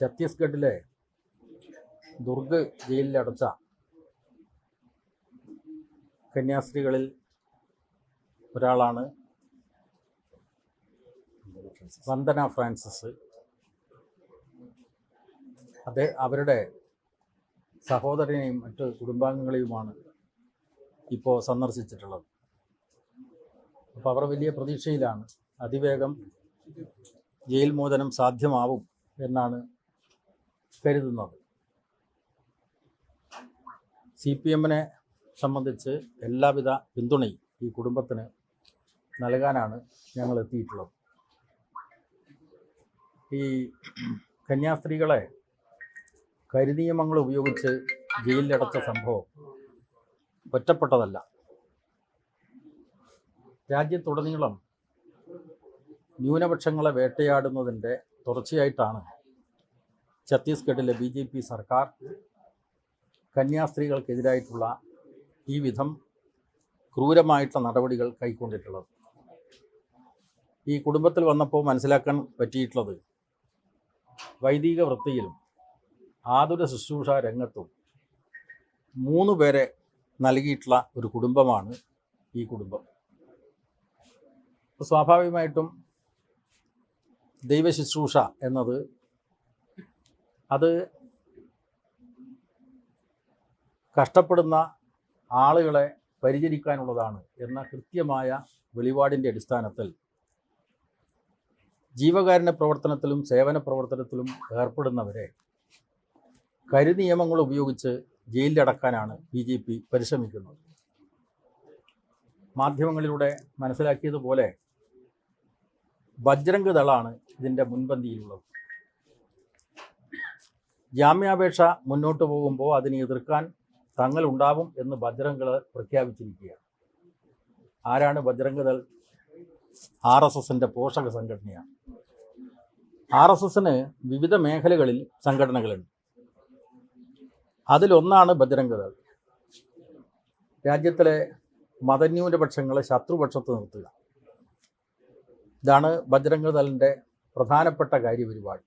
ഛത്തീസ്ഗഡിലെ ദുർഗ് ജയിലിലടച്ച കന്യാസ്ത്രീകളിൽ ഒരാളാണ് വന്ദന ഫ്രാൻസിസ്. അദ്ദേഹം അവരുടെ സഹോദരനെയും മറ്റ് കുടുംബാംഗങ്ങളെയുമാണ് ഇപ്പോൾ സന്ദർശിച്ചിട്ടുള്ളത്. അപ്പോൾ അവർ വലിയ പ്രതീക്ഷയിലാണ്. അതിവേഗം ജയിൽ മോചനം സാധ്യമാവും എന്നാണ് കരുതുന്നത്. സി പി എമ്മിനെ സംബന്ധിച്ച് എല്ലാവിധ പിന്തുണയും ഈ കുടുംബത്തിന് നൽകാനാണ് ഞങ്ങൾ എത്തിയിട്ടുള്ളത് ഈ കന്യാസ്ത്രീകളെ കരിനിയമങ്ങൾ ഉപയോഗിച്ച് ജയിലിലടച്ച സംഭവം ഒറ്റപ്പെട്ടതല്ല. രാജ്യത്തുടനീളം ന്യൂനപക്ഷങ്ങളെ വേട്ടയാടുന്നതിന്റെ തുടർച്ചയായിട്ടാണ് ഛത്തീസ്ഗഡിലെ ബി ജെ പി സർക്കാർ കന്യാസ്ത്രീകൾക്കെതിരായിട്ടുള്ള ഈ വിധം ക്രൂരമായിട്ടുള്ള നടപടികൾ കൈക്കൊണ്ടിട്ടുള്ളത്. ഈ കുടുംബത്തിൽ വന്നപ്പോൾ മനസ്സിലാക്കാൻ പറ്റിയിട്ടുള്ളത് വൈദിക വൃത്തിയിലും ആതുര ശുശ്രൂഷ രംഗത്തും മൂന്ന് പേരെ നൽകിയിട്ടുള്ള ഒരു കുടുംബമാണ് ഈ കുടുംബം. സ്വാഭാവികമായിട്ടും ദൈവശുശ്രൂഷ എന്നത് അത് കഷ്ടപ്പെടുന്ന ആളുകളെ പരിചരിക്കാനുള്ളതാണ് എന്ന കൃത്യമായ വെളിപാടിന്റെ അടിസ്ഥാനത്തിൽ ജീവകാരുണ്യ പ്രവർത്തനത്തിലും സേവന പ്രവർത്തനത്തിലും ഏർപ്പെടുന്നവരെ കരുനിയമങ്ങൾ ഉപയോഗിച്ച് ജയിലിലടക്കാനാണ് ബി ജെ പി പരിശ്രമിക്കുന്നത്. മാധ്യമങ്ങളിലൂടെ മനസ്സിലാക്കിയതുപോലെ ബജ്രംഗ് ദളാണ് ഇതിന്റെ മുൻപന്തിയിലുള്ളത്. ജാമ്യാപേക്ഷ മുന്നോട്ട് പോകുമ്പോൾ അതിനെ എതിർക്കാൻ തങ്ങളുണ്ടാവും എന്ന് ബജ്രംഗ് ദൾ പ്രഖ്യാപിച്ചിരിക്കുകയാണ്. ആരാണ് ബജ്രംഗ് ദൾ ആർ എസ് എസിന്റെ പോഷക സംഘടനയാണ്. ആർ എസ് എസിന് വിവിധ മേഖലകളിൽ സംഘടനകളുണ്ട്. അതിലൊന്നാണ് ബജ്രംഗ് ദൾ രാജ്യത്തിലെ മതന്യൂനപക്ഷങ്ങളെ ശത്രുപക്ഷത്ത് നിർത്തുക. ഇതാണ് ബജ്രംഗ് ദളിന്റെ പ്രധാനപ്പെട്ട കാര്യപരിപാടി.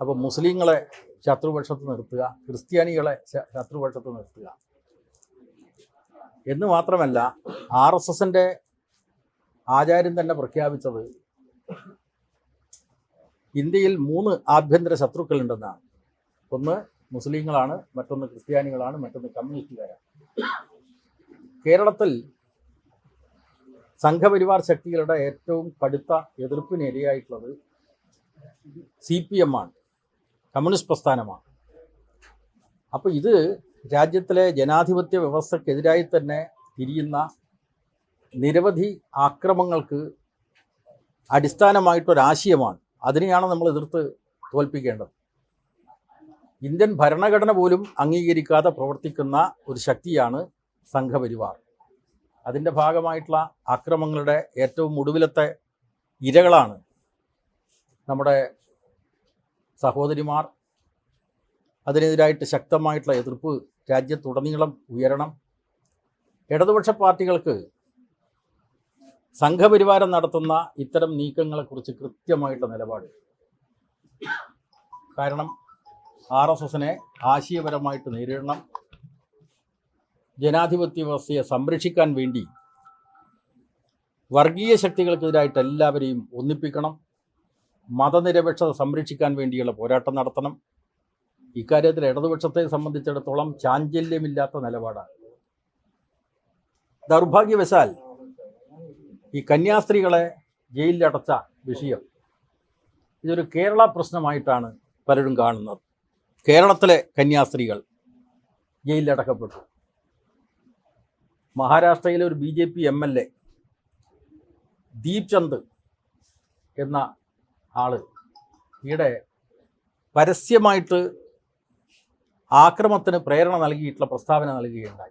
അപ്പോൾ മുസ്ലിങ്ങളെ ശത്രുപക്ഷത്ത് നിർത്തുക ക്രിസ്ത്യാനികളെ ശത്രുപക്ഷത്ത് നിർത്തുക. എന്ന് മാത്രമല്ല ആർ എസ് എസിന്റെ ആചാര്യം തന്നെ പ്രഖ്യാപിച്ചത് ഇന്ത്യയിൽ മൂന്ന് ആഭ്യന്തര ശത്രുക്കളുണ്ടെന്നാണ്. ഒന്ന് മുസ്ലിങ്ങളാണ് മറ്റൊന്ന് ക്രിസ്ത്യാനികളാണ് മറ്റൊന്ന് കമ്മ്യൂണിസ്റ്റുകാരാണ്. കേരളത്തിൽ സംഘപരിവാർ ശക്തികളുടെ ഏറ്റവും കടുത്ത എതിർപ്പിനിരയായിട്ടുള്ളത് സി പി എം ആണ്. കമ്മ്യൂണിസ്റ്റ് പ്രസ്ഥാനമാണ്. അപ്പോൾ ഇത് രാജ്യത്തിലെ ജനാധിപത്യ വ്യവസ്ഥക്കെതിരായി തന്നെ തിരിയുന്ന നിരവധി ആക്രമങ്ങൾക്ക് അടിസ്ഥാനമായിട്ടൊരാശയമാണ്. അതിനെയാണ് നമ്മൾ എതിർത്ത് തോൽപ്പിക്കേണ്ടത്. ഇന്ത്യൻ ഭരണഘടന പോലും അംഗീകരിക്കാതെ പ്രവർത്തിക്കുന്ന ഒരു ശക്തിയാണ് സംഘപരിവാർ. അതിന്റെ ഭാഗമായിട്ടുള്ള ആക്രമങ്ങളുടെ ഏറ്റവും ഒടുവിലത്തെ ഇരകളാണ് നമ്മുടെ സഹോദരിമാർ അതിനെതിരായിട്ട് ശക്തമായിട്ടുള്ള എതിർപ്പ് രാജ്യത്തുടനീളം ഉയരണം. ഇടതുപക്ഷ പാർട്ടികൾക്ക് സംഘപരിവാരം നടത്തുന്ന ഇത്തരം നീക്കങ്ങളെക്കുറിച്ച് കൃത്യമായിട്ടുള്ള നിലപാട്. കാരണം ആർ എസ് എസിനെ ആശയപരമായിട്ട് നേരിടണം. ജനാധിപത്യ വ്യവസ്ഥയെ സംരക്ഷിക്കാൻ വേണ്ടി വർഗീയ ശക്തികൾക്കെതിരായിട്ട് എല്ലാവരെയും ഒന്നിപ്പിക്കണം. മതനിരപേക്ഷത സംരക്ഷിക്കാൻ വേണ്ടിയുള്ള പോരാട്ടം നടത്തണം. ഇക്കാര്യത്തിൽ ഇടതുപക്ഷത്തെ സംബന്ധിച്ചിടത്തോളം ചാഞ്ചല്യമില്ലാത്ത നിലപാടാണ്. ദൗർഭാഗ്യവശാൽ ഈ കന്യാസ്ത്രീകളെ ജയിലിലടച്ച വിഷയം ഇതൊരു കേരള പ്രശ്നമായിട്ടാണ് പലരും കാണുന്നത്. കേരളത്തിലെ കന്യാസ്ത്രീകൾ ജയിലിലടക്കപ്പെട്ടു മഹാരാഷ്ട്രയിലെ ഒരു B J P M L A Deep Chand എന്ന ആൾ. ഈയിടെ പരസ്യമായിട്ട് ആക്രമത്തിന് പ്രേരണ നൽകിയിട്ടുള്ള പ്രസ്താവന നൽകുകയുണ്ടായി.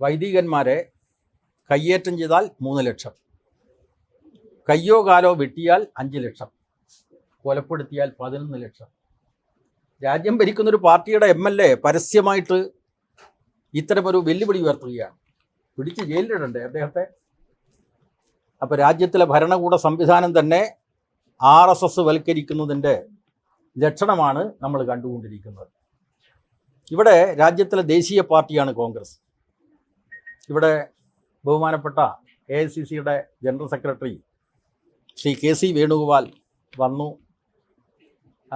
വൈദികന്മാരെ കയ്യേറ്റം ചെയ്താൽ മൂന്ന് ലക്ഷം. കയ്യോ കാലോ വെട്ടിയാൽ അഞ്ച് ലക്ഷം. കൊലപ്പെടുത്തിയാൽ പതിനൊന്ന് ലക്ഷം. രാജ്യം ഭരിക്കുന്ന ഒരു പാർട്ടിയുടെ എം എൽ എ പരസ്യമായിട്ട് ഇത്തരമൊരു വെല്ലുവിളി ഉയർത്തുകയാണ്. പിടിച്ച് ജയിലിലിടണ്ടേ അദ്ദേഹത്തെ? അപ്പോൾ രാജ്യത്തിലെ ഭരണകൂട സംവിധാനം തന്നെ ആർ എസ് എസ് വൽക്കരിക്കുന്നതിന്റെ ലക്ഷണമാണ് നമ്മൾ കണ്ടുകൊണ്ടിരിക്കുന്നത്. ഇവിടെ രാജ്യത്തിലെ ദേശീയ പാർട്ടിയാണ് കോൺഗ്രസ്. ഇവിടെ ബഹുമാനപ്പെട്ട എ ഐ സി സിയുടെ general secretary Shri K C Venugopal വന്നു.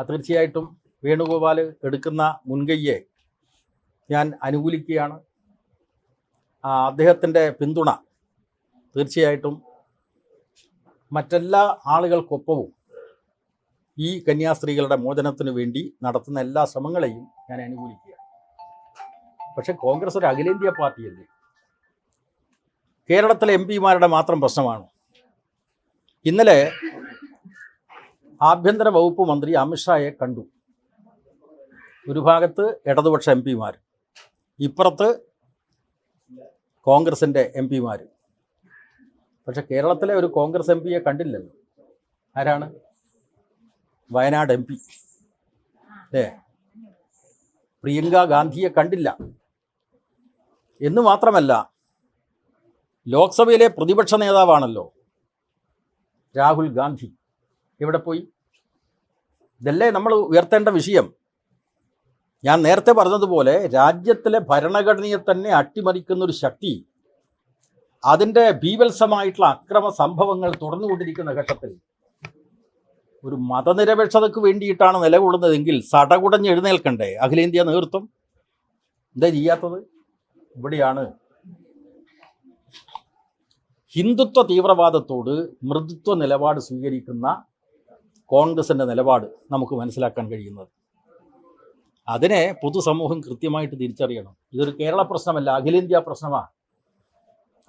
തീർച്ചയായിട്ടും വേണുഗോപാൽ എടുക്കുന്ന മുൻകൈയെ ഞാൻ അനുകൂലിക്കുകയാണ്. അദ്ദേഹത്തിന്റെ പിന്തുണ തീർച്ചയായിട്ടും മറ്റെല്ലാ ആളുകൾക്കൊപ്പവും ഈ കന്യാസ്ത്രീകളുടെ മോചനത്തിന് വേണ്ടി നടത്തുന്ന എല്ലാ ശ്രമങ്ങളെയും ഞാൻ അനുകൂലിക്കുക. പക്ഷെ കോൺഗ്രസ് ഒരു അഖിലേന്ത്യാ പാർട്ടിയല്ലേ? കേരളത്തിലെ എം പിമാരുടെ മാത്രം പ്രശ്നമാണ്? ഇന്നലെ ആഭ്യന്തര വകുപ്പ് മന്ത്രി അമിത്ഷായെ കണ്ടു. ഒരു ഭാഗത്ത് ഇടതുപക്ഷ എം പിമാർ ഇപ്പുറത്ത് കോൺഗ്രസിന്റെ എം പിമാർ പക്ഷെ കേരളത്തിലെ ഒരു കോൺഗ്രസ് എം പിയെ കണ്ടില്ലല്ലോ. ആരാണ്? Wayanad M P. അല്ലേ പ്രിയങ്ക ഗാന്ധിയെ കണ്ടില്ല. എന്ന് മാത്രമല്ല ലോക്സഭയിലെ പ്രതിപക്ഷ നേതാവാണല്ലോ രാഹുൽ ഗാന്ധി. എവിടെ പോയി? ഇതല്ലേ നമ്മൾ ഉയർത്തേണ്ട വിഷയം. ഞാൻ നേരത്തെ പറഞ്ഞതുപോലെ രാജ്യത്തിലെ ഭരണഘടനയെ തന്നെ അട്ടിമറിക്കുന്ന ഒരു ശക്തി അതിന്റെ ഭീവത്സമായിട്ടുള്ള അക്രമ സംഭവങ്ങൾ തുടർന്നുകൊണ്ടിരിക്കുന്ന ഘട്ടത്തിൽ ഒരു മതനിരപേക്ഷതയ്ക്ക് വേണ്ടിയിട്ടാണ് നിലകൊള്ളുന്നതെങ്കിൽ സടകുടഞ്ഞ് എഴുന്നേൽക്കണ്ടേ അഖിലേന്ത്യാ നേതൃത്വം? എന്താ ചെയ്യാത്തത്? ഇവിടെയാണ് ഹിന്ദുത്വ തീവ്രവാദത്തോട് മൃദുത്വ നിലപാട് സ്വീകരിക്കുന്ന കോൺഗ്രസിന്റെ നിലപാട് നമുക്ക് മനസ്സിലാക്കാൻ കഴിയുന്നത്. അതിനെ പൊതുസമൂഹം കൃത്യമായിട്ട് തിരിച്ചറിയണം. ഇതൊരു കേരള പ്രശ്നമല്ല അഖിലേന്ത്യാ പ്രശ്നമാണ്.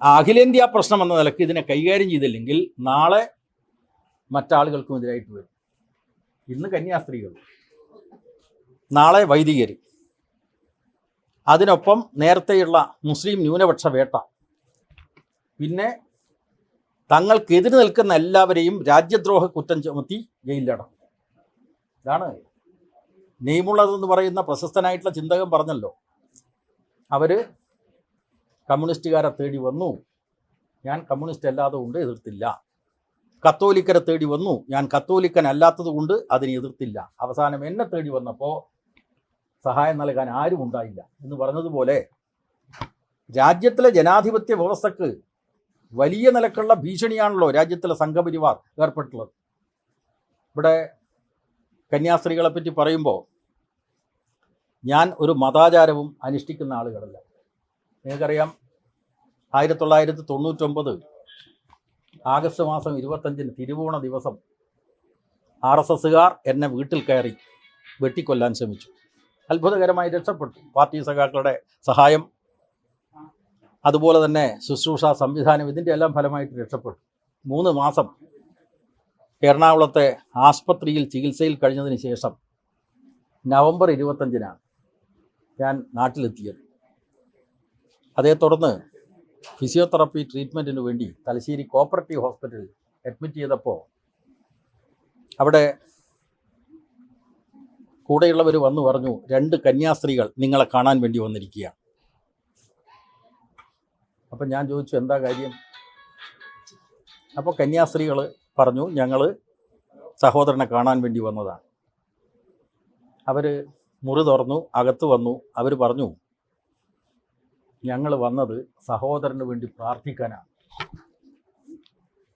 അഖിലേന്ത്യാ പ്രശ്നം എന്ന നിലയ്ക്ക് ഇതിനെ കൈകാര്യം ചെയ്തില്ലെങ്കിൽ നാളെ മറ്റാളുകൾക്കും എതിരായിട്ട് വരും. ഇന്ന് കന്യാസ്ത്രീകൾ നാളെ വൈദികർ അതിനൊപ്പം നേരത്തെയുള്ള മുസ്ലിം ന്യൂനപക്ഷ വേട്ട. പിന്നെ തങ്ങൾക്കെതിരെ നിൽക്കുന്ന എല്ലാവരെയും രാജ്യദ്രോഹ കുറ്റം ചുമത്തി ജയിലിലടക്കും. ഇതാണ് നെയ്മുള്ളതെന്ന് പറയുന്ന പ്രശസ്തനായിട്ടുള്ള ചിന്തകൻ പറഞ്ഞല്ലോ. അവർ കമ്മ്യൂണിസ്റ്റുകാരെ തേടി വന്നു. ഞാൻ കമ്മ്യൂണിസ്റ്റ് അല്ലാതെ കൊണ്ട് എതിർത്തില്ല. കത്തോലിക്കരെ തേടി വന്നു. ഞാൻ കത്തോലിക്കൻ അല്ലാത്തത് കൊണ്ട് അതിനെ എതിർത്തില്ല. അവസാനം എന്നെ തേടി വന്നപ്പോൾ സഹായം നൽകാൻ ആരും ഉണ്ടായില്ല. എന്ന് പറഞ്ഞതുപോലെ രാജ്യത്തിലെ ജനാധിപത്യ വ്യവസ്ഥക്ക് വലിയ നിലക്കുള്ള ഭീഷണിയാണല്ലോ രാജ്യത്തിലെ സംഘപരിവാർ ഏർപ്പെട്ടുള്ളത് ഇവിടെ കന്യാസ്ത്രീകളെ പറ്റി പറയുമ്പോൾ ഞാൻ ഒരു മതാചാരവും അനുഷ്ഠിക്കുന്ന ആളുകളല്ല. നിങ്ങൾക്കറിയാം ആയിരത്തി തൊള്ളായിരത്തി തൊണ്ണൂറ്റൊമ്പത് ആഗസ്റ്റ് മാസം ഇരുപത്തഞ്ചിന് തിരുവോണ ദിവസം ആർ എസ് എസ്സുകാർ എന്നെ വീട്ടിൽ കയറി വെട്ടിക്കൊല്ലാൻ ശ്രമിച്ചു. അത്ഭുതകരമായി രക്ഷപ്പെട്ടു. പാർട്ടി സഖാക്കളുടെ സഹായം അതുപോലെ തന്നെ ശുശ്രൂഷ സംവിധാനം ഇതിന്റെ എല്ലാം ഫലമായിട്ട് രക്ഷപ്പെട്ടു. മൂന്ന് മാസം എറണാകുളത്തെ ആസ്പത്രിയിൽ ചികിത്സയിൽ കഴിഞ്ഞതിന് ശേഷം നവംബർ ഇരുപത്തഞ്ചിനാണ് ഞാൻ നാട്ടിലെത്തിയത്. അതേ തുടർന്ന് ഫിസിയോതെറപ്പി ട്രീറ്റ്മെന്റിന് വേണ്ടി തലശ്ശേരി കോപ്പറേറ്റീവ് ഹോസ്പിറ്റലിൽ അഡ്മിറ്റ് ചെയ്തപ്പോൾ അവിടെ കൂടെയുള്ളവർ വന്നു പറഞ്ഞു രണ്ട് കന്യാസ്ത്രീകൾ നിങ്ങളെ കാണാൻ വേണ്ടി വന്നിരിക്കുകയാണ്. അപ്പം ഞാൻ ചോദിച്ചു എന്താ കാര്യം? അപ്പോൾ കന്യാസ്ത്രീകൾ പറഞ്ഞു ഞങ്ങൾ സഹോദരനെ കാണാൻ വേണ്ടി വന്നതാണ്. അവർ മുറി തുറന്നു അകത്ത് വന്നു. അവർ പറഞ്ഞു ഞങ്ങൾ വന്നത് സഹോദരന് വേണ്ടി പ്രാർത്ഥിക്കാനാണ്.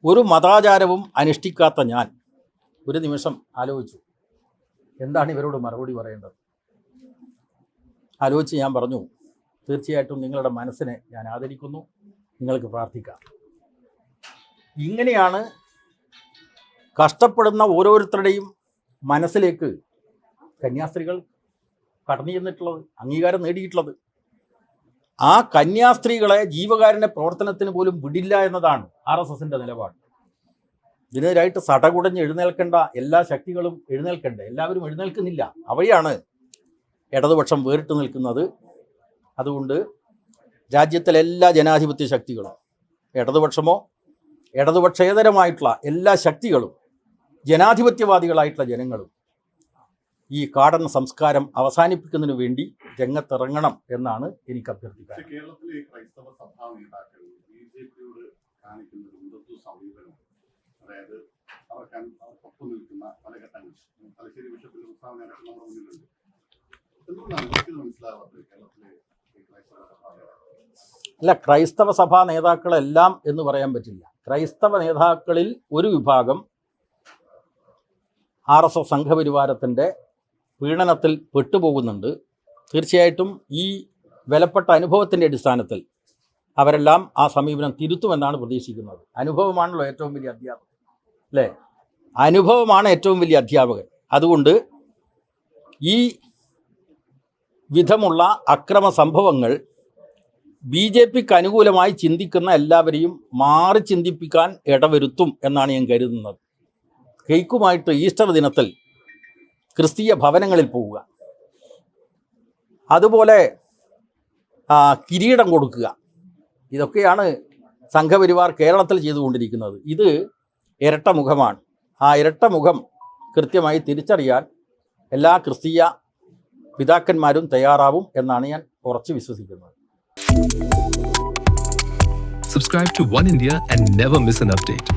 ഒരു മതാചാരവും അനുഷ്ഠിക്കാത്ത ഞാൻ ഒരു നിമിഷം ആലോചിച്ചു. എന്താണ് ഇവരോട് മറുപടി പറയേണ്ടത്? ആലോചിച്ച് ഞാൻ പറഞ്ഞു തീർച്ചയായിട്ടും നിങ്ങളുടെ മനസ്സിനെ ഞാൻ ആദരിക്കുന്നു നിങ്ങൾക്ക് പ്രാർത്ഥിക്കാം. ഇങ്ങനെയാണ് കഷ്ടപ്പെടുന്ന ഓരോരുത്തരുടെയും മനസ്സിലേക്ക് കന്യാസ്ത്രീകൾ കടന്നു ചെന്നിട്ടുള്ളത് അംഗീകാരം നേടിയിട്ടുള്ളത്. ആ കന്യാസ്ത്രീകളെ ജീവകാരുണ്യ പ്രവർത്തനത്തിന് പോലും വിടില്ല എന്നതാണ് ആർ എസ് എസിന്റെ നിലപാട്. ഇതിനെതിരായിട്ട് സടകുടഞ്ഞ് എഴുന്നേൽക്കേണ്ട എല്ലാ ശക്തികളും എഴുന്നേൽക്കണ്ടേ? എല്ലാവരും എഴുന്നേൽക്കുന്നില്ല. അവയാണ് ഇടതുപക്ഷം വേറിട്ട് നിൽക്കുന്നത്. അതുകൊണ്ട് രാജ്യത്തിലെ എല്ലാ ജനാധിപത്യ ശക്തികളും ഇടതുപക്ഷമോ ഇടതുപക്ഷേതരമായിട്ടുള്ള എല്ലാ ശക്തികളും ജനാധിപത്യവാദികളായിട്ടുള്ള ജനങ്ങളും ഈ കാടൻ സംസ്കാരം അവസാനിപ്പിക്കുന്നതിന് വേണ്ടി രംഗത്തിറങ്ങണം എന്നാണ് എനിക്ക് അഭ്യർത്ഥിക്കാൻ കേരളത്തിലെ ക്രൈസ്തവ സഭാ നേതാക്കൾ ബി ജെ പിയോട് കാണിക്കുന്ന ഒരു ഹിന്ദുത്വ സമീപനം അതായത് അവർക്ക് ഒപ്പം നിൽക്കുന്ന പല ഘട്ടങ്ങൾ. തലശ്ശേരി ബിഷപ്പിന്റെ പ്രസ്താവന അടക്കം നമ്മുടെ മുന്നിലുണ്ട്. എന്തുകൊണ്ടാണ് ഒരിക്കലും മനസ്സിലാവാത്തത് കേരളത്തിലെ ക്രൈസ്തവ സഭാ അല്ല ക്രൈസ്തവ സഭാ നേതാക്കളെല്ലാം എന്ന് പറയാൻ പറ്റില്ല. ക്രൈസ്തവ നേതാക്കളിൽ ഒരു വിഭാഗം ആർ എസ് എസ് സംഘപരിവാരത്തിന്റെ പീഡനത്തിൽ പെട്ടുപോകുന്നുണ്ട്. തീർച്ചയായിട്ടും ഈ വിലപ്പെട്ട അനുഭവത്തിന്റെ അടിസ്ഥാനത്തിൽ അവരെല്ലാം ആ സമീപനം തിരുത്തുമെന്നാണ് പ്രതീക്ഷിക്കുന്നത്. അനുഭവമാണല്ലോ ഏറ്റവും വലിയ അധ്യാപകൻ അല്ലേ? അനുഭവമാണ് ഏറ്റവും വലിയ അധ്യാപകൻ. അതുകൊണ്ട് ഈ വിധമുള്ള അക്രമ സംഭവങ്ങൾ ബി ജെ പിക്ക് അനുകൂലമായി ചിന്തിക്കുന്ന എല്ലാവരെയും മാറി ചിന്തിപ്പിക്കാൻ ഇടവരുത്തും എന്നാണ് ഞാൻ കരുതുന്നത്. കേക്കുമായിട്ട് ഈസ്റ്റർ ദിനത്തിൽ ക്രിസ്തീയ ഭവനങ്ങളിൽ പോവുക. അതുപോലെ കിരീടം കൊടുക്കുക. ഇതൊക്കെയാണ് സംഘപരിവാർ കേരളത്തിൽ ചെയ്തുകൊണ്ടിരിക്കുന്നത്. ഇത് ഇരട്ടമുഖമാണ് ആ ഇരട്ടമുഖം കൃത്യമായി തിരിച്ചറിയാൻ എല്ലാ ക്രിസ്തീയ പിതാക്കന്മാരും തയ്യാറാവും എന്നാണ് ഞാൻ ഉറച്ചു വിശ്വസിക്കുന്നത്. Subscribe to One India and never miss an update.